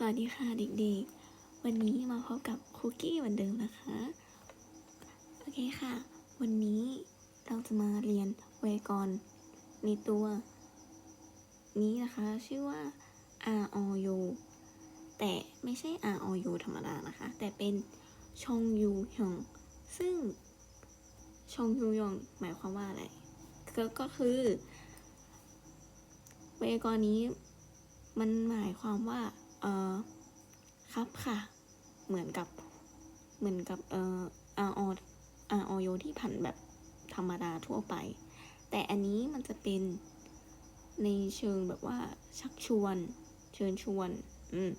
สวัสดีค่ะเด็กๆ วันนี้มาพบกับคุกกี้เหมือนเดิมนะคะ โอเคค่ะ วันนี้เราจะมาเรียนไวยากรณ์ในตัว นี้นะคะ ชื่อว่า r o u แต่ไม่ใช่ r o u ธรรมดานะคะ แต่เป็นชงยูฮยองซึ่งชงยูยองหมายความว่าอะไร ก็ก็คือไวยากรณ์นี้มันหมายความว่า เออครับค่ะ เหมือนกับ เหมือนกับเอ่อ R O R O U ที่ผันแบบธรรมดาทั่วไป แต่อันนี้มันจะเป็นในเชิงแบบว่าชักชวน เชิญชวน อืม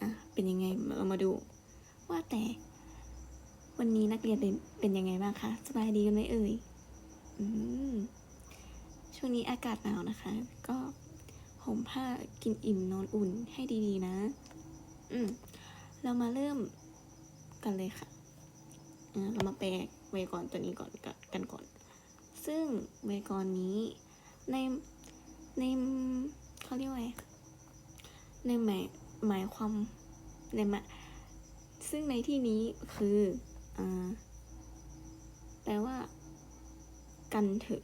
อะเป็นยังไงเรามาดู ว่าแต่ วันนี้นักเรียนเป็นเป็นยังไงบ้างคะสบายดีกันไหมเอ่ยอืมช่วงนี้อากาศหนาวนะคะ ก็ ห่มผ้ากินอิ่มนอนอุ่นให้ดีๆนะ อืมเรามาเริ่มกันเลยค่ะอ่าเรามาแปลไวยากรณ์ตัวนี้ก่อนกันกันก่อน ซึ่งไวยากรณ์นี้ในในเขาเรียกว่าในหมายหมายความในหมายซึ่งในที่นี้คืออ่าแปลว่า กันเถอะ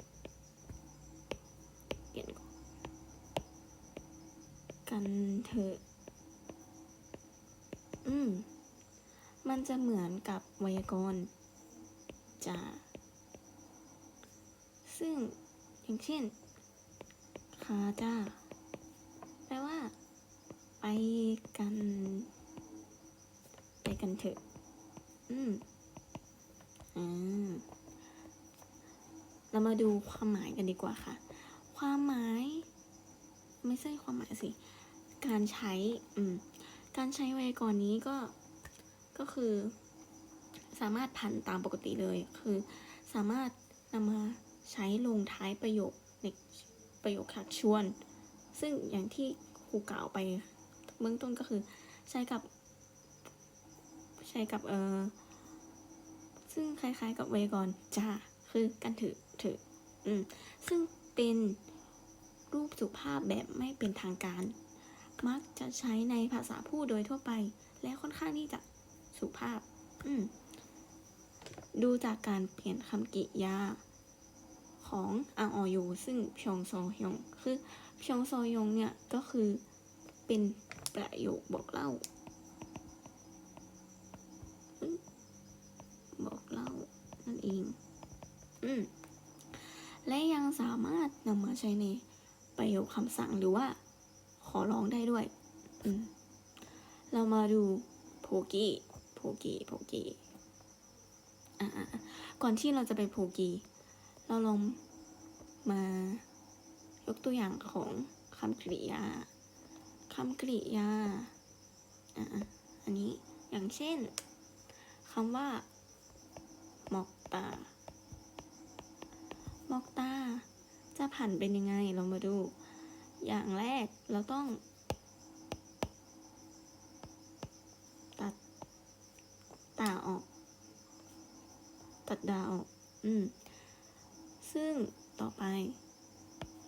เปลี่ยนก่อน กันเถอะ อืม มันจะเหมือนกับไวยากรณ์จะซึ่งอย่างเช่น คาจ้า แปลว่า ไปกัน ไปกันเถอะ อืม อ่า เรามาดูความหมายกันดีกว่าค่ะ ความหมาย ไม่ใช่ความหมายสิ การใช้อืมการใช้ไวยากรณ์นี้ก็ก็คือ สามารถผันตามปกติเลย คือสามารถนำมาใช้ลงท้ายประโยคในประโยคชักชวน ซึ่งอย่างที่ครูกล่าวไปเบื้องต้นก็คือใช้กับใช้กับเออซึ่งคล้ายๆกับไวยากรณ์จ้าคือกันถือถืออืมซึ่งเป็นรูปสุภาพแบบไม่เป็นทางการ มักจะใช้ในภาษาพูดโดยทั่วไป และค่อนข้างที่จะสุภาพ อืม ดูจากการเปลี่ยนคำกริยาของ r o u ซึ่งพยองโซยงคือพยองโซยงเนี่ยก็คือเป็นประโยคบอกเล่า บอกเล่านั่นเอง อืม และยังสามารถนำมาใช้ในประโยคคำสั่งหรือว่า ขอร้องได้ด้วย เรามาดูโพกี้โพกี้โพกี้ก่อนที่เราจะไปโพกี้เราลองมายกตัวอย่างของคำกริยาคำกริยาอันนี้อย่างเช่นคำว่าหมอกตาหมอกตาจะผันเป็นยังไง เรามาดู อย่างแรกเราต้อง ตัดตาออก ตัดดาวออก อืม ซึ่งต่อไป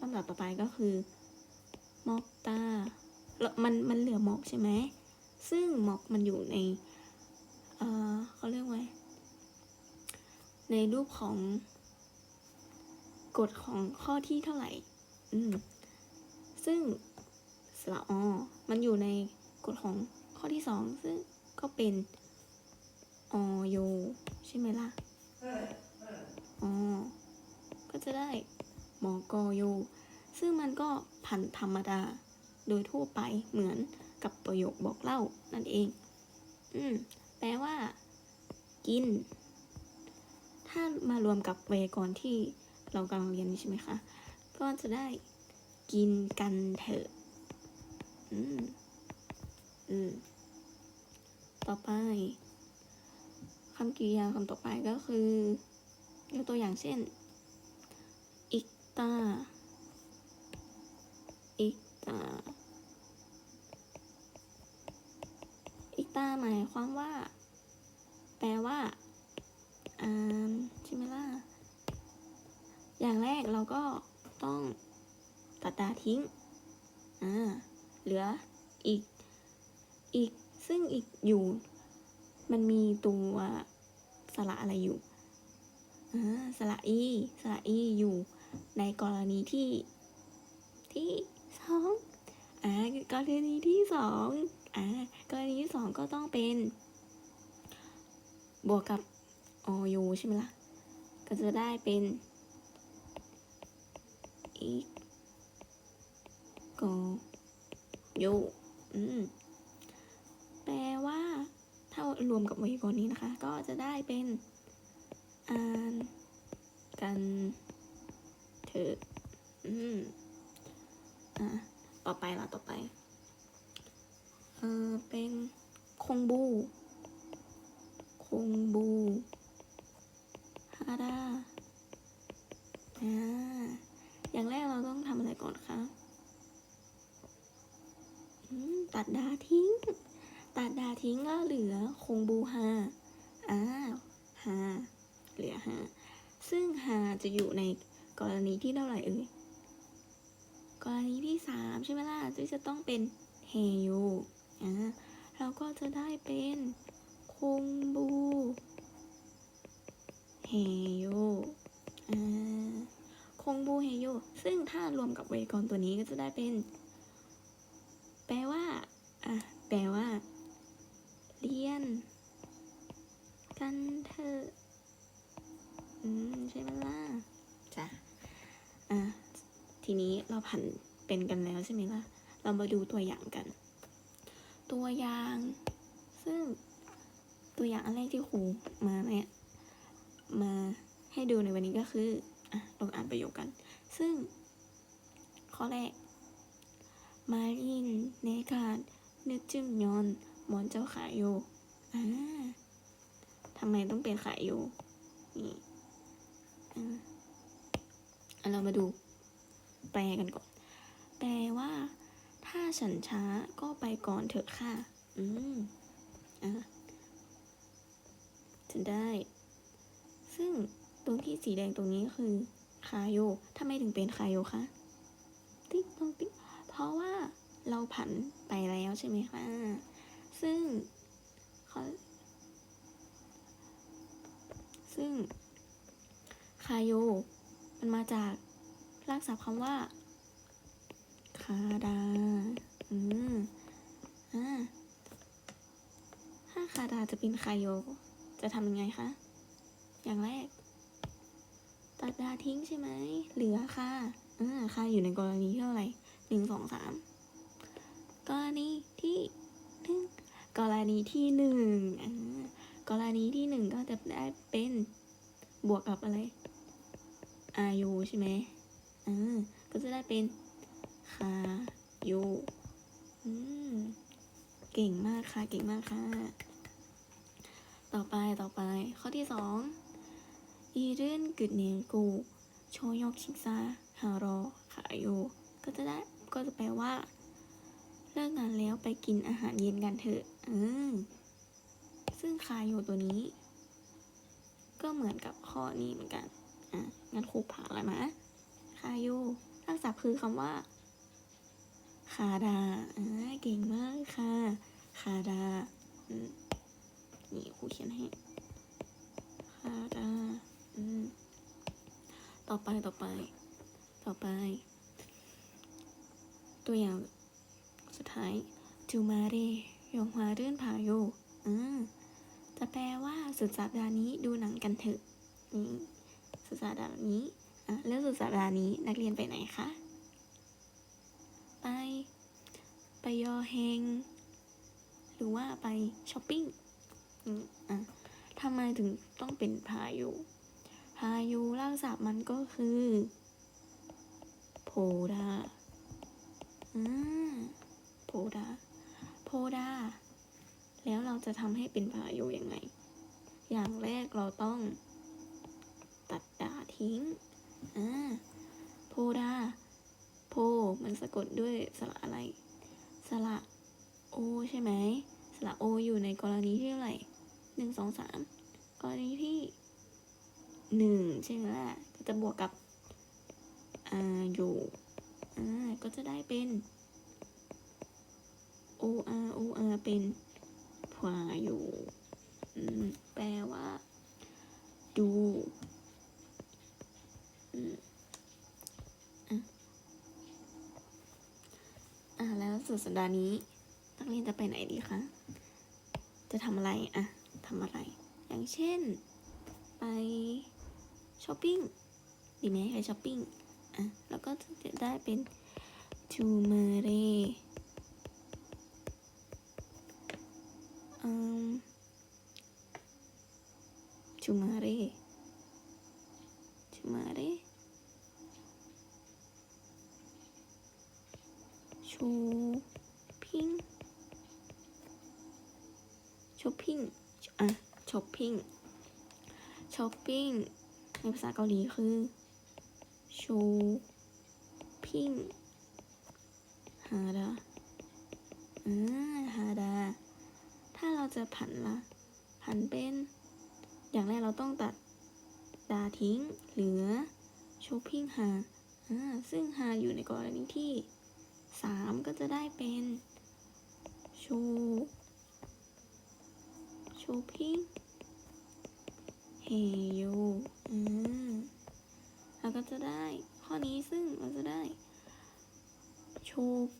ลำดับต่อไปก็คือมอกตาแล้วมันมันเหลือมอกใช่ไหม ซึ่งมอกมันอยู่ใน เออเขาเรียกว่าในรูปของกฎของข้อที่เท่าไหร่ อืม ซึ่งสระอมันอยู่ในกฎของข้อที่สองซึ่งก็เป็นอโย ใช่ไหมล่ะอก็จะได้มอกอโย ซึ่งมันก็พันธรรมดา โดยทั่วไปเหมือนกับประโยคบอกเล่านั่นเอง อืม แปลว่า กิน ถ้ามารวมกับไวยากรณ์ที่เรากำลังเรียนนี้ใช่ไหมคะ ก็จะได้ กินกันเถอะ อืม อืม ต่อไปคำกริยาคำต่อไปก็คือยกตัวอย่างเช่น อิกตา อิกตา อิกตาหมายความว่า แปลว่าอ่านใช่ไหมล่ะ อย่างแรกเราก็ต้อง ตัดดาทิ้งอ่าเหลืออีกอีกซึ่งอีกอยู่มันมีตัวสระอะไรอยู่อ่าสระอีสระอีอยู่ในกรณีที่ที่สองอ่ากรณีที่สองอ่ากรณีที่สองก็ต้องเป็น บวกกับออยูใช่ไหมล่ะ ก็จะได้เป็นอีก กยูอืมแปลว่า ถ้ารวมกับไวยากรณ์นี้นะคะ ก็จะได้เป็นอ่านกันเถอะอืมอะต่อไปละต่อไป เออเป็นคงบู คงบูฮาดาอ่า อย่างแรกเราต้องทำอะไรก่อนคะอืมตัดดาทิ้ง ตัดดาทิ้งก็เหลือคงบูฮาอ่าฮาเหลือฮาซึ่งฮา จะอยู่ในกรณีที่เท่าไหร่เอ่ยกรณีที่สามใช่ไหมล่ะที่จะต้องเป็นเฮโยอ่าเราก็จะได้เป็นคงบูเฮโยอ่าคงบูเฮโยซึ่งถ้ารวมกับไวกรตัวนี้ก็จะได้เป็น แปลว่าอะแปลว่า เรียน กันเถอะอืม ใช่ไหมล่ะ จ้ะ อะ ทีนี้เราผันเป็นกันแล้วใช่ไหมล่ะ เรา มาดูตัวอย่างกัน ตัวอย่าง ซึ่งตัวอย่างอันแรกที่ครูมาเนี่ยมาให้ดูในวันนี้ก็คืออะลองอ่านประโยคกัน ซึ่ง ข้อแรกมารินในการนึกจึมยอนหมอนเจ้าขายโยอ่าทำไมต้องเป็นขายโยนี่อ่าอะเรามาดู แปลกันก่อน แปลว่า ถ้าฉันช้าก็ไปก่อนเถอะค่ะ อืม อะจะได้ ซึ่งตรงที่สีแดงตรงนี้คือคาโยทำไมถึงเป็นคาโยคะ ติ๊กตองติ๊กเพราะว่าเราผันไปแล้วใช่ไหมคะ ซึ่งเขาซึ่งคาโยมันมาจากรากศัพท์คำว่า คาดา อืม อ่า ถ้าคาดาจะเป็นคาโย จะทำยังไงคะ อย่างแรก ตัดดาทิ้งใช่ไหม เหลือค่ะ อ่าค่ะอยู่ในกรณีที่เท่าไหร่หนึ่งสองสาม กรณีที่หนึ่งกรณีที่หนึ่งอ่ากรณีที่หนึ่งก็จะได้เป็นบวกกับอะไรอายุใช่ไหมอ่าก็จะได้เป็น คาโยอืมเก่งมากค่ะ เก่งมากค่ะ ต่อไปต่อไป ข้อที่สองอีเรนกึดเนียงกูโชยอกชิกซาฮารอขายโยก็จะได้ก็จะแปลว่า เลิกงานแล้วไปกินอาหารเย็นกันเถอะเออซึ่งคายโยตัวนี้ ก็เหมือนกับข้อนี้เหมือนกัน อะงั้นครูผ่านอะไรมาคายโยรากศัพท์คือคำว่า คาดาเก่งมากค่ะ คาดา นี่ครูเขียนให้ คาดาต่อไปต่อไป ต่อไป ตัวอย่างสุดท้ายจูมาเรยองฮวาเรื่อนผาโยอ่าจะแปลว่าสุดสัปดาห์นี้ดูหนังกันเถอะนี่สุดสัปดาห์นี้อะแล้วสุดสัปดาห์นี้นักเรียนไปไหนคะ ไป ไปยอเฮงหรือว่าไปช้อปปิ้งอืมอะทำไมถึงต้องเป็นพายุ พายุรากศัพท์มันก็คือโพดาอ่าโพดาโพดาแล้วเราจะทำให้เป็นพายุยังไง อย่างแรกเราต้องตัดดาทิ้งอ่าโพดา โพ มันสะกดด้วยสระอะไร สระโอใช่ไหม สระโออยู่ในกรณีที่เท่าไหร่หนึ่งสองสามกรณีที่หนึ่งใช่ไหมล่ะ ก็จะบวกกับอ่าอยู่อ่าก็จะได้เป็นโอ O R O R เป็นพวาอยู่แปลว่า ดู อืมอะ อะแล้วสุดสัปดาห์นี้นักเรียนจะไปไหนดีคะ จะทำอะไรอะทำอะไร อย่างเช่น ไปช้อปปิ้งดีไหมไปช้อปปิ้งอะแล้วก็จะได้เป็น to m e r e อืม to m e r e to m e r e ชูพิงช้อปปิ้งอะช้อปปิ้งช้อปปิ้งในภาษาเกาหลีคือชูพิ้งฮาดาอ่าฮาดา ถ้าเราจะผันละผันเป็น อย่างแรกเราต้องตัดดาทิ้งเหลือชูพิงฮาอ่าซึ่งฮาอยู่ในกรณีที่ สามก็จะได้เป็นชูชูพิงเฮโยอ่าเราก็จะได้ข้อนี้ซึ่งเราจะได้โช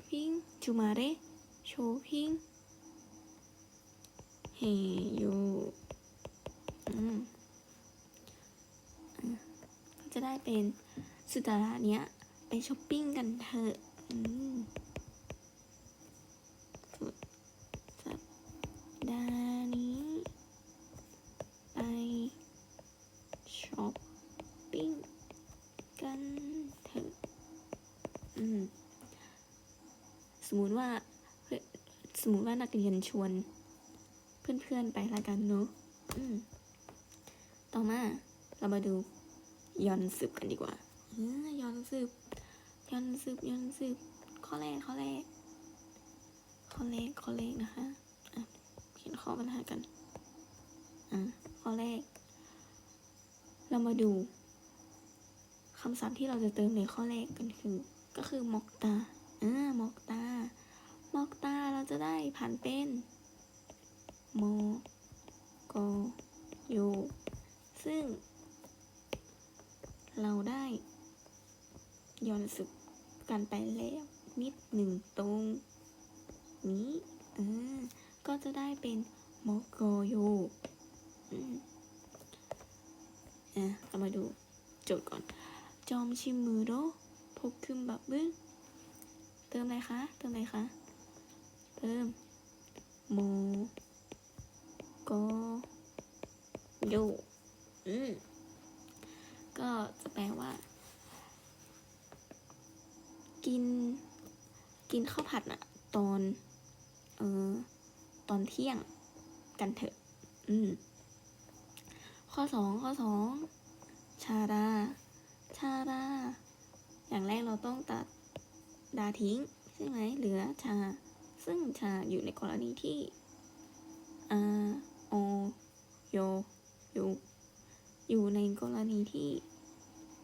พิงจูมาเรโชพิงเฮโยอืมก็จะได้เป็นสุดาระเนี้ยไปช้อปปิ้งกันเถอะ สุดสัปดาห์นี้ไปช้อปปิ้งกันเถอะอืมสมมุติว่าสมมุติว่านักเรียนชวน เพื่อนๆไปละกันเนอะต่อมาเรามาดูย้อนสืบกันดีกว่าย้อนสืบ ย้อนสืบย้อนสืบข้อแรกข้อแรกข้อแรกข้อแรกนะคะอะเขียนข้อปัญหากันอะข้อแรก เรามาดูคำศัพท์ที่เราจะเติมในข้อแรกกันคือ ก็คือมอกตาอ่ามอกตามอกตาเราจะได้ผ่านเป็นมอกโยซึ่ง เราได้ย้อนสึก กันไปแล้ว นิดหนึ่งตรง นี้อ่าก็จะได้เป็นมอกโกโยอืมอะเรามาดูโจทย์ก่อน จอมชิมมือโรพกคึมบับบึ้งเติมอะไรคะ เติมอะไรคะ เติมโมโกโยอืมก็จะแปลว่า กิน กินข้าวผัดอะตอน เออ ตอนเที่ยงกันเถอะ อืม ข้อสองข้อสองชาดา ชาดา อย่างแรกเราต้องตัดดาทิ้ง ใช่ไหมเหลือชา ซึ่งชาอยู่ในกรณีที่อาโอโยอยู่อยู่ในกรณีที่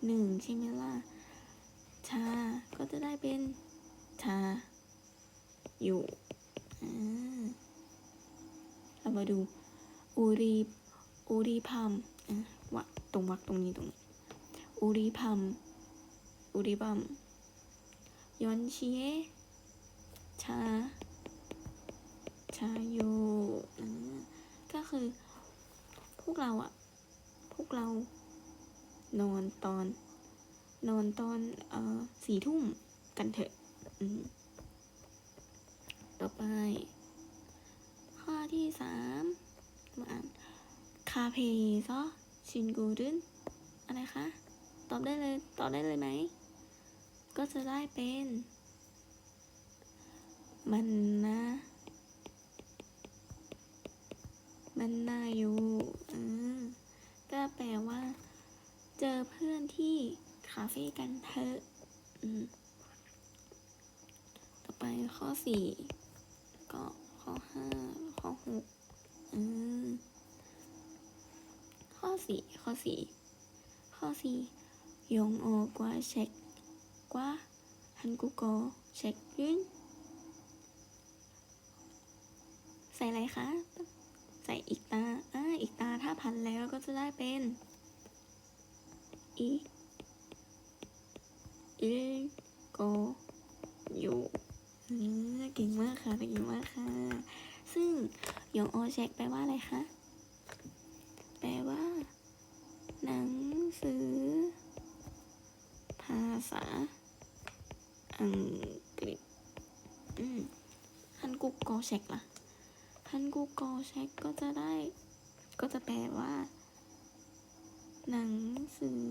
หนึ่งใช่ไหมล่ะ ชา ก็จะได้เป็น ชา อยู่เรามาดูอูรีอูรีพัมอะวักตรงวักตรงนี้ตรงนี้อูรีพัมอูรีพัมยอนชิเอชา ชาโยอ่ก็คือ พวกเราอะพวกเรานอนตอน นอนตอนเอ่อสี่ทุ่มกันเถอะอืมต่อไป ข้อที่สามมาอ่านคาเพซอชินกูดึนอะไรคะ ตอบได้เลย ตอบได้เลยไหม ก็จะได้เป็น มันนะมันนาอยู่อ่าก็แปลว่า เจอเพื่อนที่าเฟ่กันเถอะอืมต่อไปข้อสี่ก็ข้อห้าข้อหกอืมข้อสี่ข้อสี่ข้อสี่ยงโอกว่าเช็คกว่าฮันกุโกเช็คยืนใส่อะไรคะ ใส่อีกตาอ่าอีกตาถ้าพันแล้วก็จะได้เป็นอีก อีกโกอยู่เออเก่งมากค่ะเก่งมากค่ะ ซึ่งยองโอเช็คแปลว่าอะไรคะ แปลว่า หนังสือ ภาษา อังกฤษ อืมฮันกุกโกเช็คล่ะฮันกุกโกเช็คก็จะได้ ก็จะแปลว่า หนังสือ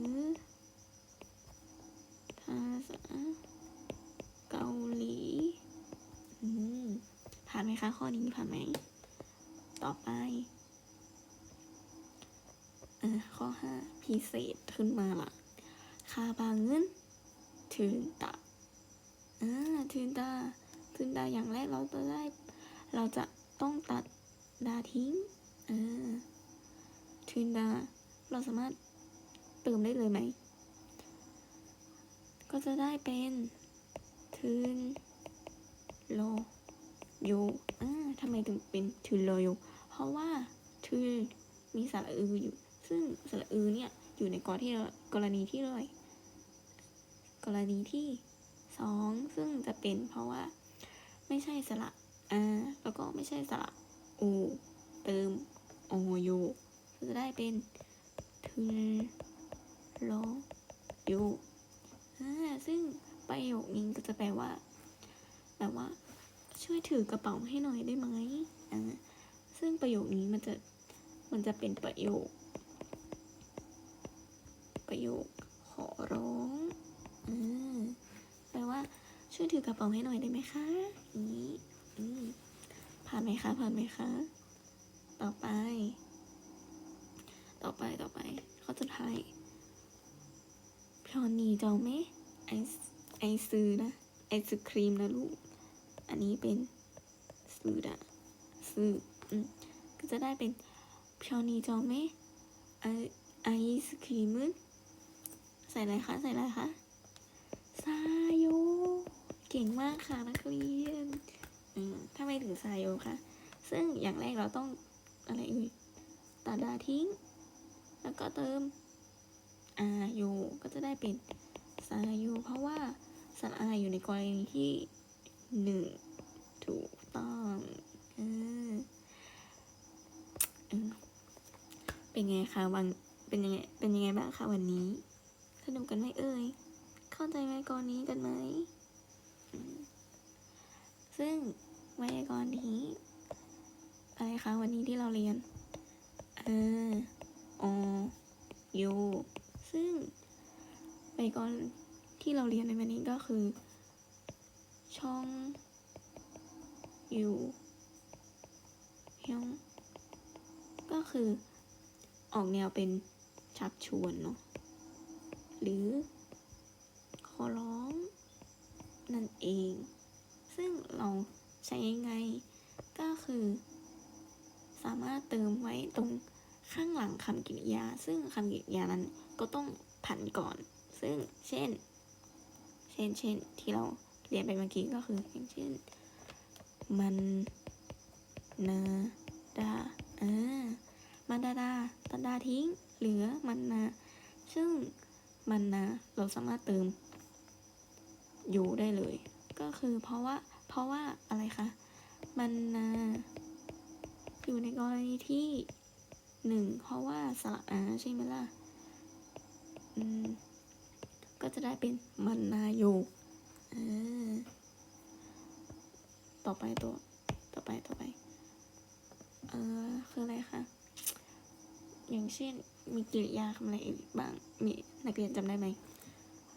ษาเกาหลีอืมผ่านไหมคะ ข้อนี้ผ่านไหม ต่อไปอ่าข้อห้าพิเศษขึ้นมาละคาบางเงินทืนตาอ่าทืนตาทืนตาอย่างแรกเราจะได้เราจะต้องตัดดาทิ้งอ่าทืนดาเราสามารถเติมได้เลยไหม ก็จะได้เป็นทืนโลโยอ่าทำไมถึงเป็นทืนโลโยเพราะว่าทืนมีสระอืออยู่ ซึ่งสระอือเนี่ยอยู่ในกรที่กรณีที่เลยกรณีที่สองซึ่งจะเป็นเพราะว่า ไม่ใช่สระอาแล้วก็ไม่ใช่สระอูเติมโอโยก็จะได้เป็นทืโลโยอ่า ซึ่งประโยคนี้ก็จะแปลว่าแบบว่า ช่วยถือกระเป๋าให้หน่อยได้ไหมอ่าซึ่งประโยคนี้มันจะมันจะเป็นประโยค ประโยคขอร้องอแปลว่า ช่วยถือกระเป๋าให้หน่อยได้ไหมคะนี้อืมผ่านไหมคะ ผ่านไหมคะ ต่อไป ต่อไปต่อไปเขาจะทาย พรนีเจ้าไหมไอไอซื้อนะไอศครีมนะลูก อันนี้เป็นซื้อดะซื้ออืมก็จะได้เป็นพรนีเจ้าไหมไอไอศครีมใส่อะไรคะใส่อะไรคะซาโยเก่งมากค่ะนักเรียนอืมถ้าไม่ถึงซาโยค่ะซึ่งอย่างแรกเราต้องอะไรอ่ยตัดดาทิ้ง แล้วก็เติม อาโยก็จะได้เป็นซาโยเพราะว่าสระอาอยู่ในกรณีที่หนึ่งถูกต้องเออเออเป็นไงคะวันเป็นยังไงเป็นยังไงบ้างคะวันนี้ สนุกกันไหมเอ่ย เข้าใจไวยากรณ์นี้กันไหม ซึ่งไวยากรณ์นี้อะไรคะวันนี้ที่เราเรียน เอออโย ซึ่งไวยากรณ์ที่เราเรียนในวันนี้ก็คือ ช่องอยู่ยองก็คือออกแนวเป็นชักชวนเนาะหรือขอร้อง นั่นเอง ซึ่งเราใช้ยังไงก็คือ สามารถเติมไว้ตรง ข้างหลังคำกริยา ซึ่งคำกริยานั้นก็ต้องผันก่อน ซึ่งเช่น เช่นเช่นที่เราเรียนไปเมื่อกี้ก็คืออย่างเช่น มันนาดาอ่ามันดาดาตัดดาทิ้ง เหลือมันนาซึ่งมันนะเราสามารถเติมอยู่ได้เลย ก็คือเพราะว่า เพราะว่าอะไรคะ มันนะอยู่ในกรณีที่ หนึ่งเพราะว่าสระอาใช่ไหมล่ะ อืม ก็จะได้เป็นมันนาอยู่เออต่อไปตัว ต่อไปต่อไป เออคืออะไรคะ อย่างเช่น มีกิริยาคำอะไรอีกบ้าง มีนักเรียนจำได้ไหม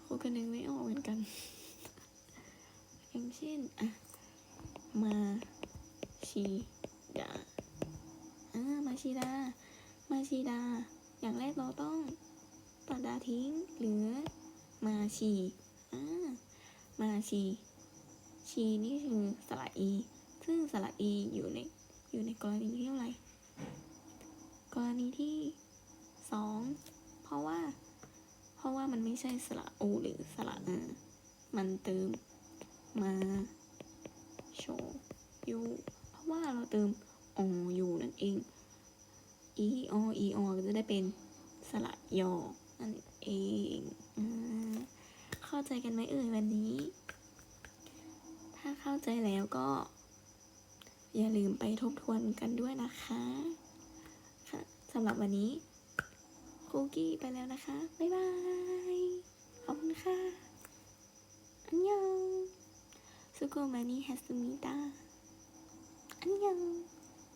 ครูก็นึกไม่ออกเหมือนกัน อย่างเช่น อะ มาชีดาอ่ามาชีดา มาชีดา อย่างแรกเราต้องตัดดาทิ้งเหลือมาชีอ่ามาชีชีนี่คือสระอี ซึ่งสระอีอยู่ในอยู่ในกรณีที่เท่าไหร่กรณีที่สองเพราะว่า เพราะว่ามันไม่ใช่สระโอหรือสระอามันเติมมาโชยูเพราะว่าเราเติมออยู่นั่นเอง อีออีอก็จะได้เป็นสระยอนั่นเองอเข้าใจกันไหมเอ่ยวันนี้ ถ้าเข้าใจแล้วก็ อย่าลืมไปทบทวนกันด้วยนะคะค่ะสำหรับวันนี้คุกกี้ไปแล้วนะคะ บ๊ายบาย ขอบคุณค่ะ อันยองสุโกมานิฮัสมิตาอันยอง